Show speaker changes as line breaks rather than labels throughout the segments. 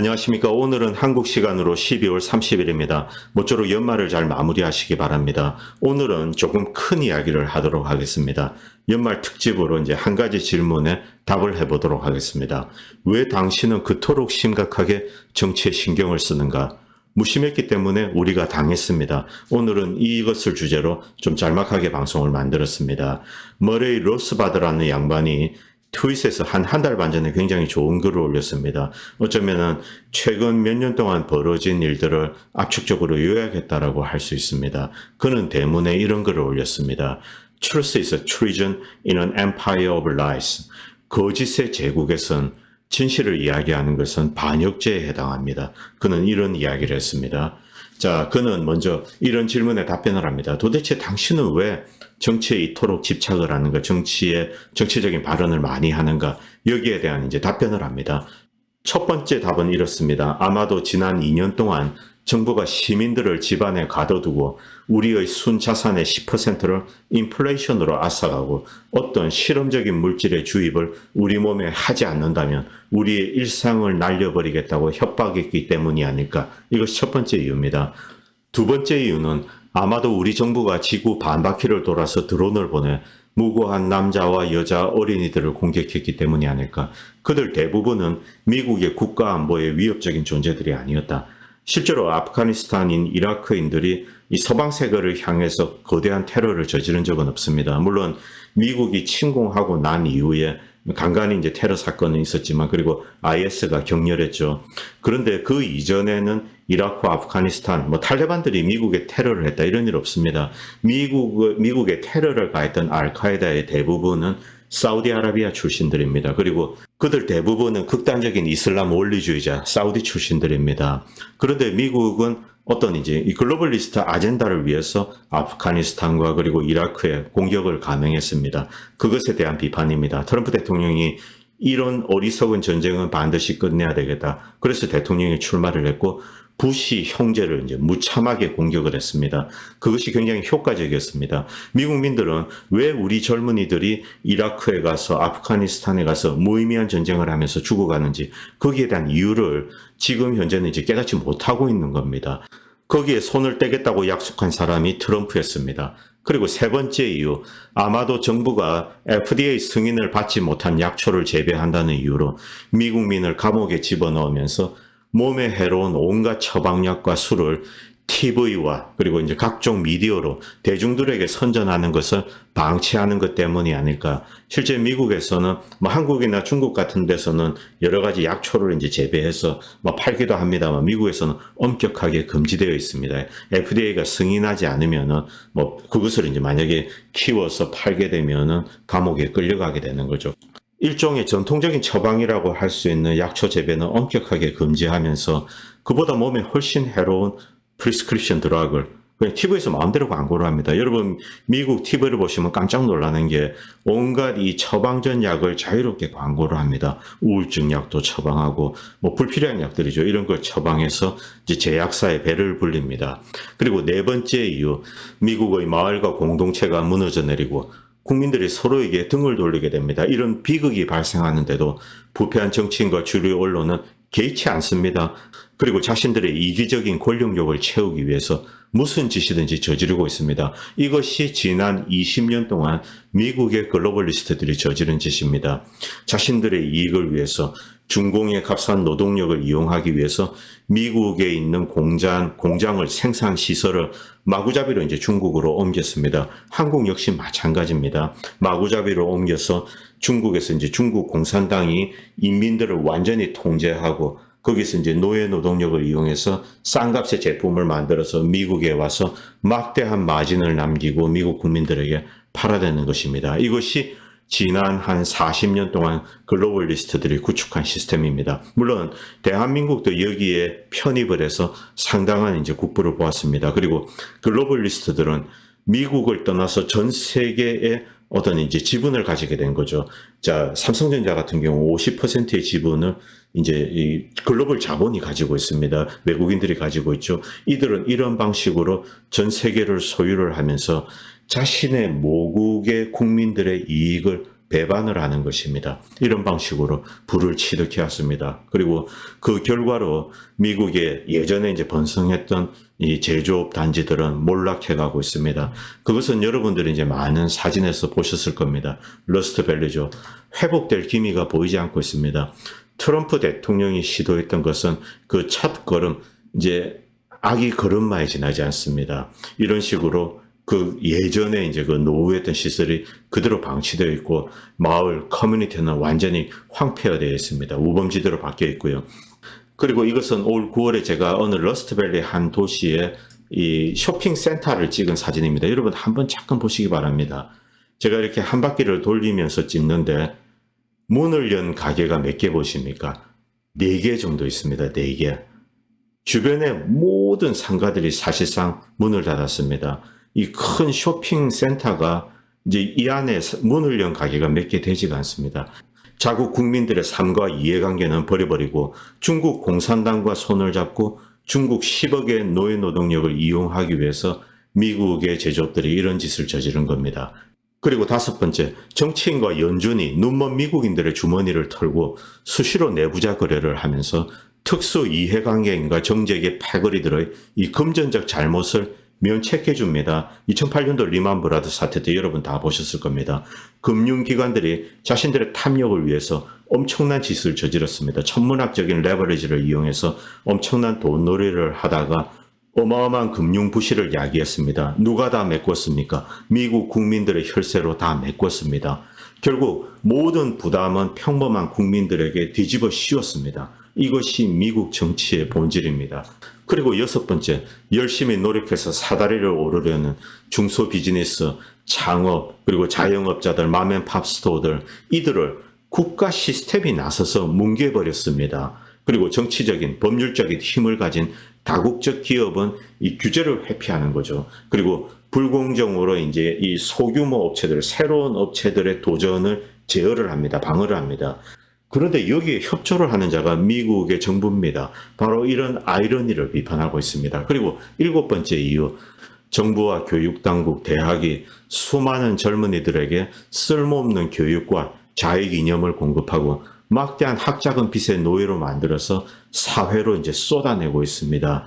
안녕하십니까. 오늘은 한국 시간으로 12월 30일입니다. 모쪼록 연말을 잘 마무리하시기 바랍니다. 오늘은 조금 큰 이야기를 하도록 하겠습니다. 연말 특집으로 이제 한 가지 질문에 답을 해보도록 하겠습니다. 왜 당신은 그토록 심각하게 정치에 신경을 쓰는가? 무심했기 때문에 우리가 당했습니다. 오늘은 이것을 주제로 좀 짤막하게 방송을 만들었습니다. 머레이 로스바드라는 양반이 트윗에서 한 한 달 반 전에 굉장히 좋은 글을 올렸습니다. 어쩌면은 최근 몇 년 동안 벌어진 일들을 압축적으로 요약했다라고 할 수 있습니다. 그는 대문에 이런 글을 올렸습니다. Truth is a treason in an empire of lies. 거짓의 제국에선 진실을 이야기하는 것은 반역죄에 해당합니다. 그는 이런 이야기를 했습니다. 자, 그는 먼저 이런 질문에 답변을 합니다. 도대체 당신은 왜 정치에 이토록 집착을 하는가, 정치에 정치적인 발언을 많이 하는가, 여기에 대한 이제 답변을 합니다. 첫 번째 답은 이렇습니다. 아마도 지난 2년 동안 정부가 시민들을 집안에 가둬두고 우리의 순자산의 10%를 인플레이션으로 앗아가고 어떤 실험적인 물질의 주입을 우리 몸에 하지 않는다면 우리의 일상을 날려버리겠다고 협박했기 때문이 아닐까. 이것이 첫 번째 이유입니다. 두 번째 이유는 아마도 우리 정부가 지구 반바퀴를 돌아서 드론을 보내 무고한 남자와 여자 어린이들을 공격했기 때문이 아닐까. 그들 대부분은 미국의 국가 안보에 위협적인 존재들이 아니었다. 실제로 아프가니스탄인 이라크인들이 이 서방 세계를 향해서 거대한 테러를 저지른 적은 없습니다. 물론 미국이 침공하고 난 이후에 간간히 이제 테러 사건은 있었지만 그리고 IS가 격렬했죠. 그런데 그 이전에는 이라크와 아프가니스탄 뭐 탈레반들이 미국에 테러를 했다 이런 일 없습니다. 미국 미국에 테러를 가했던 알카에다의 대부분은 사우디아라비아 출신들입니다. 그리고 그들 대부분은 극단적인 이슬람 원리주의자 사우디 출신들입니다. 그런데 미국은 어떤 이제 이 글로벌리스트 아젠다를 위해서 아프가니스탄과 그리고 이라크에 공격을 감행했습니다. 그것에 대한 비판입니다. 트럼프 대통령이 이런 어리석은 전쟁은 반드시 끝내야 되겠다. 그래서 대통령이 출마를 했고 부시 형제를 이제 무참하게 공격을 했습니다. 그것이 굉장히 효과적이었습니다. 미국민들은 왜 우리 젊은이들이 이라크에 가서 아프가니스탄에 가서 무의미한 전쟁을 하면서 죽어가는지 거기에 대한 이유를 지금 현재는 이제 깨닫지 못하고 있는 겁니다. 거기에 손을 떼겠다고 약속한 사람이 트럼프였습니다. 그리고 세 번째 이유, 아마도 정부가 FDA 승인을 받지 못한 약초를 재배한다는 이유로 미국민을 감옥에 집어넣으면서 몸에 해로운 온갖 처방약과 술을 TV와 그리고 이제 각종 미디어로 대중들에게 선전하는 것을 방치하는 것 때문이 아닐까. 실제 미국에서는 뭐 한국이나 중국 같은 데서는 여러 가지 약초를 이제 재배해서 뭐 팔기도 합니다만 미국에서는 엄격하게 금지되어 있습니다. FDA가 승인하지 않으면은 뭐 그것을 이제 만약에 키워서 팔게 되면은 감옥에 끌려가게 되는 거죠. 일종의 전통적인 처방이라고 할 수 있는 약초 재배는 엄격하게 금지하면서 그보다 몸에 훨씬 해로운 프리스크립션 드락을 그냥 TV에서 마음대로 광고를 합니다. 여러분 미국 TV를 보시면 깜짝 놀라는 게 온갖 이 처방전 약을 자유롭게 광고를 합니다. 우울증 약도 처방하고 뭐 불필요한 약들이죠. 이런 걸 처방해서 이제 제약사에 배를 불립니다. 그리고 네 번째 이유 미국의 마을과 공동체가 무너져 내리고 국민들이 서로에게 등을 돌리게 됩니다. 이런 비극이 발생하는데도 부패한 정치인과 주류 언론은 개의치 않습니다. 그리고 자신들의 이기적인 권력욕을 채우기 위해서 무슨 짓이든지 저지르고 있습니다. 이것이 지난 20년 동안 미국의 글로벌리스트들이 저지른 짓입니다. 자신들의 이익을 위해서 중공의 값싼 노동력을 이용하기 위해서 미국에 있는 공장, 공장을 생산 시설을 마구잡이로 이제 중국으로 옮겼습니다. 한국 역시 마찬가지입니다. 마구잡이로 옮겨서 중국에서 이제 중국 공산당이 인민들을 완전히 통제하고 거기서 이제 노예 노동력을 이용해서 싼 값의 제품을 만들어서 미국에 와서 막대한 마진을 남기고 미국 국민들에게 팔아대는 것입니다. 이것이 지난 한 40년 동안 글로벌리스트들이 구축한 시스템입니다. 물론 대한민국도 여기에 편입을 해서 상당한 이제 국부를 보았습니다. 그리고 글로벌리스트들은 미국을 떠나서 전 세계에 어떤 이제 지분을 가지게 된 거죠. 자, 삼성전자 같은 경우 50%의 지분을 이제 이 글로벌 자본이 가지고 있습니다. 외국인들이 가지고 있죠. 이들은 이런 방식으로 전 세계를 소유를 하면서 자신의 모국의 국민들의 이익을 배반을 하는 것입니다. 이런 방식으로 불을 치닫게 했습니다. 그리고 그 결과로 미국의 예전에 이제 번성했던 이 제조업 단지들은 몰락해 가고 있습니다. 그것은 여러분들이 이제 많은 사진에서 보셨을 겁니다. 러스트밸리죠. 회복될 기미가 보이지 않고 있습니다. 트럼프 대통령이 시도했던 것은 그 첫 걸음, 이제 아기 걸음마에 지나지 않습니다. 이런 식으로 그 예전에 이제 그 노후했던 시설이 그대로 방치되어 있고 마을 커뮤니티는 완전히 황폐화되어 있습니다. 우범지대로 바뀌어 있고요. 그리고 이것은 올 9월에 제가 어느 러스트밸리 한 도시에 이 쇼핑 센터를 찍은 사진입니다. 여러분 한번 잠깐 보시기 바랍니다. 제가 이렇게 한 바퀴를 돌리면서 찍는데 문을 연 가게가 몇 개 보십니까? 네 개 정도 있습니다. 네 개. 주변의 모든 상가들이 사실상 문을 닫았습니다. 이 큰 쇼핑 센터가 이제 이 안에 문을 연 가게가 몇 개 되지가 않습니다. 자국 국민들의 삶과 이해관계는 버려버리고 중국 공산당과 손을 잡고 중국 10억의 노예 노동력을 이용하기 위해서 미국의 제조업들이 이런 짓을 저지른 겁니다. 그리고 다섯 번째, 정치인과 연준이 눈먼 미국인들의 주머니를 털고 수시로 내부자 거래를 하면서 특수 이해관계인과 정책의 패거리들의 이 금전적 잘못을 면책해 줍니다. 2008년도 리만 브라더 사태 때 여러분 다 보셨을 겁니다. 금융기관들이 자신들의 탐욕을 위해서 엄청난 짓을 저질렀습니다. 천문학적인 레버리지를 이용해서 엄청난 돈놀이를 하다가 어마어마한 금융 부실을 야기했습니다. 누가 다 메꿨습니까? 미국 국민들의 혈세로 다 메꿨습니다. 결국 모든 부담은 평범한 국민들에게 뒤집어 씌웠습니다. 이것이 미국 정치의 본질입니다. 그리고 여섯 번째, 열심히 노력해서 사다리를 오르려는 중소 비즈니스, 창업, 그리고 자영업자들, 마맨팝 스토어들, 이들을 국가 시스템이 나서서 뭉개버렸습니다. 그리고 정치적인, 법률적인 힘을 가진 다국적 기업은 이 규제를 회피하는 거죠. 그리고 불공정으로 이제 이 소규모 업체들, 새로운 업체들의 도전을 제어를 합니다. 방어를 합니다. 그런데 여기에 협조를 하는 자가 미국의 정부입니다. 바로 이런 아이러니를 비판하고 있습니다. 그리고 일곱 번째 이유, 정부와 교육당국, 대학이 수많은 젊은이들에게 쓸모없는 교육과 자익 이념을 공급하고 막대한 학자금 빚의 노예로 만들어서 사회로 이제 쏟아내고 있습니다.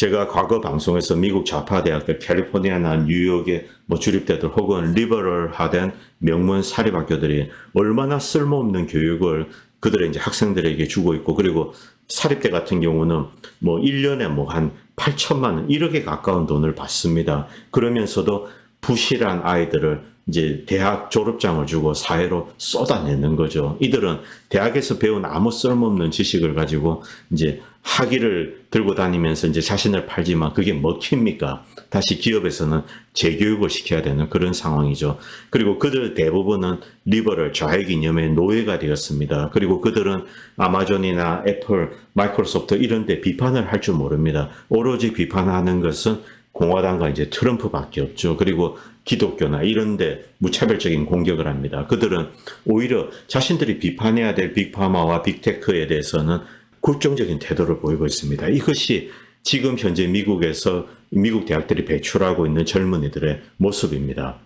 제가 과거 방송에서 미국 좌파 대학들 캘리포니아나 뉴욕의 뭐 주립대들 혹은 리버럴화된 명문 사립학교들이 얼마나 쓸모없는 교육을 그들의 이제 학생들에게 주고 있고 그리고 사립대 같은 경우는 뭐 1년에 뭐 한 8천만 원, 1억에 가까운 돈을 받습니다. 그러면서도 부실한 아이들을 이제 대학 졸업장을 주고 사회로 쏟아내는 거죠. 이들은 대학에서 배운 아무 쓸모없는 지식을 가지고 이제 학위를 들고 다니면서 이제 자신을 팔지만 그게 먹힙니까? 다시 기업에서는 재교육을 시켜야 되는 그런 상황이죠. 그리고 그들 대부분은 리버럴 좌익 이념의 노예가 되었습니다. 그리고 그들은 아마존이나 애플, 마이크로소프트 이런 데 비판을 할 줄 모릅니다. 오로지 비판하는 것은 공화당과 이제 트럼프밖에 없죠. 그리고 기독교나 이런데 무차별적인 공격을 합니다. 그들은 오히려 자신들이 비판해야 될 빅파마와 빅테크에 대해서는 굴종적인 태도를 보이고 있습니다. 이것이 지금 현재 미국에서 미국 대학들이 배출하고 있는 젊은이들의 모습입니다.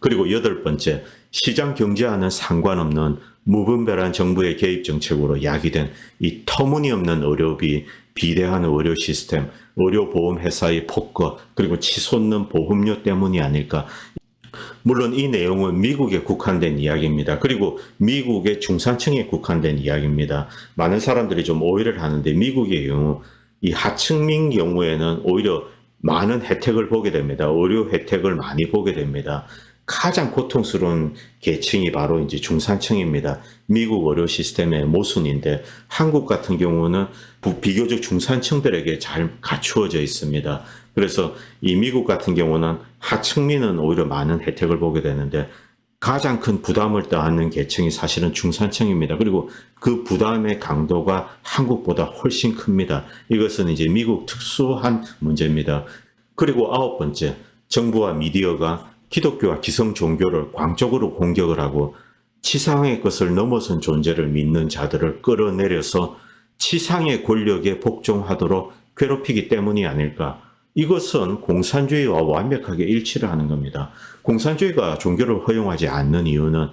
그리고 여덟 번째, 시장 경제와는 상관없는 무분별한 정부의 개입 정책으로 야기된 이 터무니없는 의료비, 비대한 의료 시스템, 의료보험 회사의 폭거, 그리고 치솟는 보험료 때문이 아닐까. 물론 이 내용은 미국에 국한된 이야기입니다. 그리고 미국의 중산층에 국한된 이야기입니다. 많은 사람들이 좀 오해를 하는데 미국의 경우 이 하층민 경우에는 오히려 많은 혜택을 보게 됩니다. 의료 혜택을 많이 보게 됩니다. 가장 고통스러운 계층이 바로 이제 중산층입니다. 미국 의료 시스템의 모순인데 한국 같은 경우는 비교적 중산층들에게 잘 갖추어져 있습니다. 그래서 이 미국 같은 경우는 하층민은 오히려 많은 혜택을 보게 되는데 가장 큰 부담을 떠안는 계층이 사실은 중산층입니다. 그리고 그 부담의 강도가 한국보다 훨씬 큽니다. 이것은 이제 미국 특수한 문제입니다. 그리고 아홉 번째, 정부와 미디어가 기독교와 기성 종교를 광적으로 공격을 하고 치상의 것을 넘어선 존재를 믿는 자들을 끌어내려서 치상의 권력에 복종하도록 괴롭히기 때문이 아닐까. 이것은 공산주의와 완벽하게 일치를 하는 겁니다. 공산주의가 종교를 허용하지 않는 이유는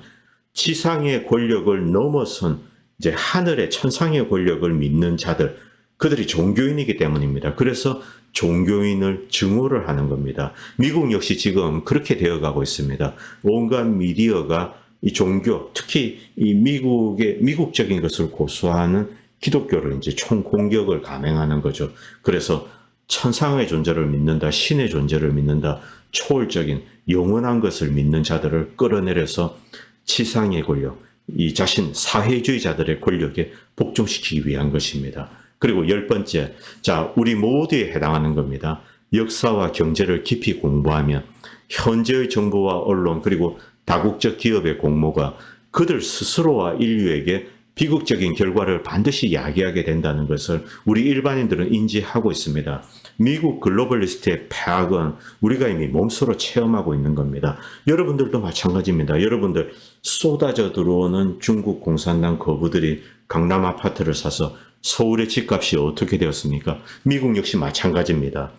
지상의 권력을 넘어선 이제 하늘의 천상의 권력을 믿는 자들, 그들이 종교인이기 때문입니다. 그래서 종교인을 증오를 하는 겁니다. 미국 역시 지금 그렇게 되어 가고 있습니다. 온갖 미디어가 이 종교, 특히 이 미국의 미국적인 것을 고수하는 기독교를 이제 총 공격을 감행하는 거죠. 그래서 천상의 존재를 믿는다, 신의 존재를 믿는다, 초월적인 영원한 것을 믿는 자들을 끌어내려서 지상의 권력, 이 자신 사회주의자들의 권력에 복종시키기 위한 것입니다. 그리고 열 번째, 자, 우리 모두에 해당하는 겁니다. 역사와 경제를 깊이 공부하면 현재의 정부와 언론 그리고 다국적 기업의 공모가 그들 스스로와 인류에게 비극적인 결과를 반드시 야기하게 된다는 것을 우리 일반인들은 인지하고 있습니다. 미국 글로벌리스트의 폐악은 우리가 이미 몸소로 체험하고 있는 겁니다. 여러분들도 마찬가지입니다. 여러분들 쏟아져 들어오는 중국 공산당 거부들이 강남 아파트를 사서 서울의 집값이 어떻게 되었습니까? 미국 역시 마찬가지입니다.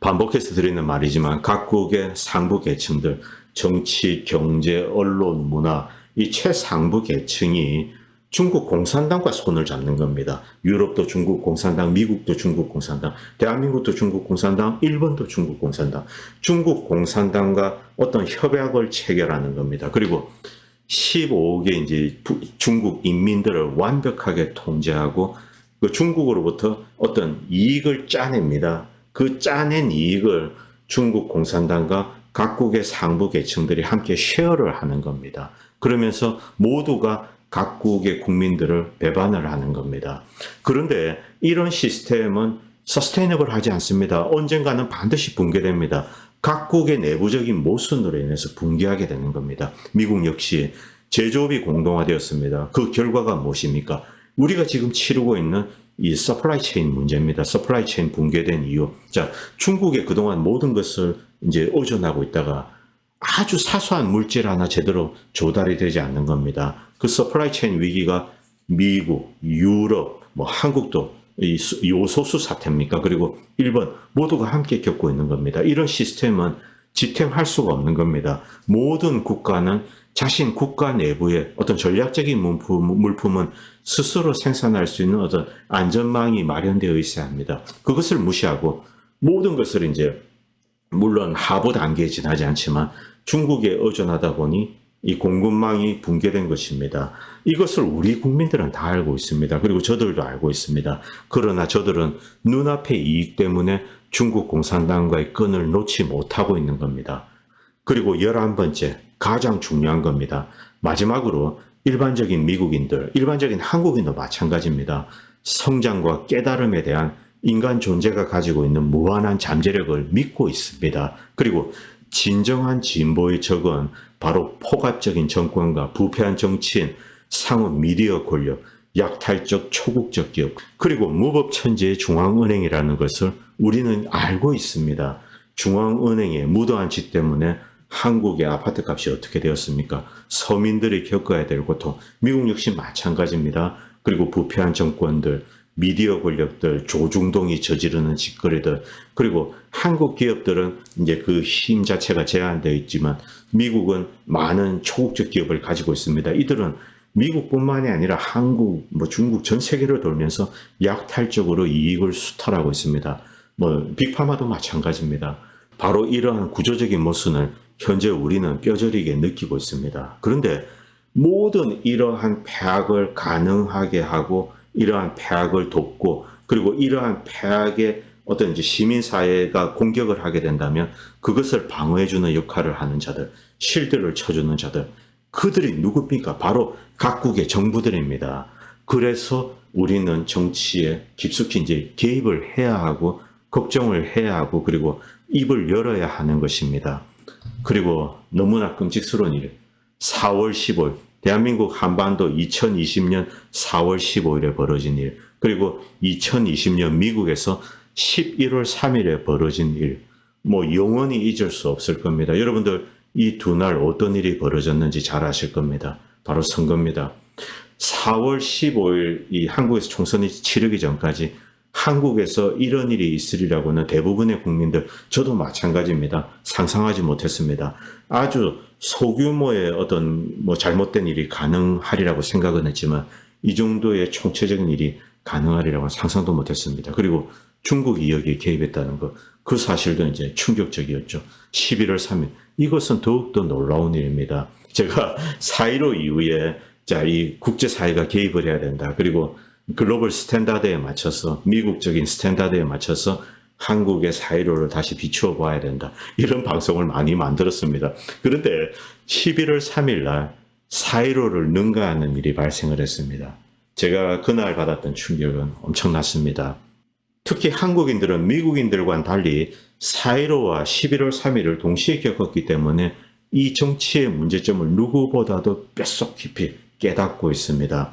반복해서 드리는 말이지만 각국의 상부 계층들, 정치, 경제, 언론, 문화, 이 최상부 계층이 중국 공산당과 손을 잡는 겁니다. 유럽도 중국 공산당, 미국도 중국 공산당, 대한민국도 중국 공산당, 일본도 중국 공산당, 중국 공산당과 어떤 협약을 체결하는 겁니다. 그리고 15억의 이제 부- 중국 인민들을 완벽하게 통제하고 그 중국으로부터 어떤 이익을 짜냅니다. 그 짜낸 이익을 중국 공산당과 각국의 상부 계층들이 함께 쉐어를 하는 겁니다. 그러면서 모두가 각국의 국민들을 배반을 하는 겁니다. 그런데 이런 시스템은 서스테이너블 하지 않습니다. 언젠가는 반드시 붕괴됩니다. 각국의 내부적인 모순으로 인해서 붕괴하게 되는 겁니다. 미국 역시 제조업이 공동화되었습니다. 그 결과가 무엇입니까? 우리가 지금 치르고 있는 이 서플라이 체인 문제입니다. 서플라이 체인 붕괴된 이유. 자, 중국에 그동안 모든 것을 이제 의존하고 있다가 아주 사소한 물질 하나 제대로 조달이 되지 않는 겁니다. 그 서플라이 체인 위기가 미국, 유럽, 뭐 한국도 이 수- 요소수 사태입니까? 그리고 일본 모두가 함께 겪고 있는 겁니다. 이런 시스템은 지탱할 수가 없는 겁니다. 모든 국가는 자신 국가 내부의 어떤 전략적인 물품, 물품은 스스로 생산할 수 있는 어떤 안전망이 마련되어 있어야 합니다. 그것을 무시하고 모든 것을 이제 물론 하부 단계에 지나지 않지만 중국에 의존하다 보니 이 공급망이 붕괴된 것입니다. 이것을 우리 국민들은 다 알고 있습니다. 그리고 저들도 알고 있습니다. 그러나 저들은 눈앞의 이익 때문에 중국 공산당과의 끈을 놓지 못하고 있는 겁니다. 그리고 열한 번째, 가장 중요한 겁니다. 마지막으로 일반적인 미국인들, 일반적인 한국인도 마찬가지입니다. 성장과 깨달음에 대한 인간 존재가 가지고 있는 무한한 잠재력을 믿고 있습니다. 그리고 진정한 진보의 적은 바로 포괄적인 정권과 부패한 정치인, 상업 미디어 권력, 약탈적 초국적 기업, 그리고 무법천지의 중앙은행이라는 것을 우리는 알고 있습니다. 중앙은행의 무도한 짓 때문에 한국의 아파트 값이 어떻게 되었습니까? 서민들이 겪어야 될 고통, 미국 역시 마찬가지입니다. 그리고 부패한 정권들, 미디어 권력들, 조중동이 저지르는 짓거리들, 그리고 한국 기업들은 이제 그 힘 자체가 제한되어 있지만 미국은 많은 초국적 기업을 가지고 있습니다. 이들은 미국뿐만이 아니라 한국, 뭐 중국 전 세계를 돌면서 약탈적으로 이익을 수탈하고 있습니다. 뭐 빅파마도 마찬가지입니다. 바로 이러한 구조적인 모순을 현재 우리는 뼈저리게 느끼고 있습니다. 그런데 모든 이러한 폐악을 가능하게 하고 이러한 폐악을 돕고 그리고 이러한 폐악에 어떤 이제 시민사회가 공격을 하게 된다면 그것을 방어해주는 역할을 하는 자들, 실드를 쳐주는 자들, 그들이 누굽니까? 바로 각국의 정부들입니다. 그래서 우리는 정치에 깊숙이 이제 개입을 해야 하고 걱정을 해야 하고 그리고 입을 열어야 하는 것입니다. 그리고 너무나 끔찍스러운 일. 4월 15일 대한민국 한반도 2020년 4월 15일에 벌어진 일. 그리고 2020년 미국에서 11월 3일에 벌어진 일. 뭐 영원히 잊을 수 없을 겁니다. 여러분들 이 두 날 어떤 일이 벌어졌는지 잘 아실 겁니다. 바로 선거입니다. 4월 15일 이 한국에서 총선이 치르기 전까지 한국에서 이런 일이 있으리라고는 대부분의 국민들, 저도 마찬가지입니다. 상상하지 못했습니다. 아주 소규모의 어떤 뭐 잘못된 일이 가능하리라고 생각은 했지만 이 정도의 총체적인 일이 가능하리라고 상상도 못했습니다. 그리고 중국이 여기에 개입했다는 것, 그 사실도 이제 충격적이었죠. 11월 3일. 이것은 더욱더 놀라운 일입니다. 제가 4.15 이후에 자, 이 국제사회가 개입을 해야 된다. 그리고 글로벌 스탠다드에 맞춰서, 미국적인 스탠다드에 맞춰서 한국의 4.15를 다시 비추어 봐야 된다. 이런 방송을 많이 만들었습니다. 그런데 11월 3일 날 4.15를 능가하는 일이 발생을 했습니다. 제가 그날 받았던 충격은 엄청났습니다. 특히 한국인들은 미국인들과는 달리 4.15와 11월 3일을 동시에 겪었기 때문에 이 정치의 문제점을 누구보다도 뼛속 깊이 깨닫고 있습니다.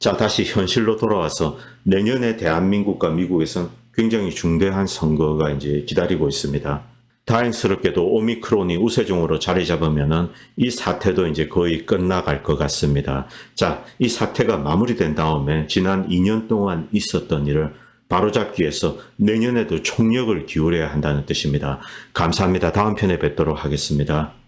자, 다시 현실로 돌아와서 내년에 대한민국과 미국에선 굉장히 중대한 선거가 이제 기다리고 있습니다. 다행스럽게도 오미크론이 우세종으로 자리 잡으면은 이 사태도 이제 거의 끝나갈 것 같습니다. 자, 이 사태가 마무리된 다음에 지난 2년 동안 있었던 일을 바로잡기 위해서 내년에도 총력을 기울여야 한다는 뜻입니다. 감사합니다. 다음 편에 뵙도록 하겠습니다.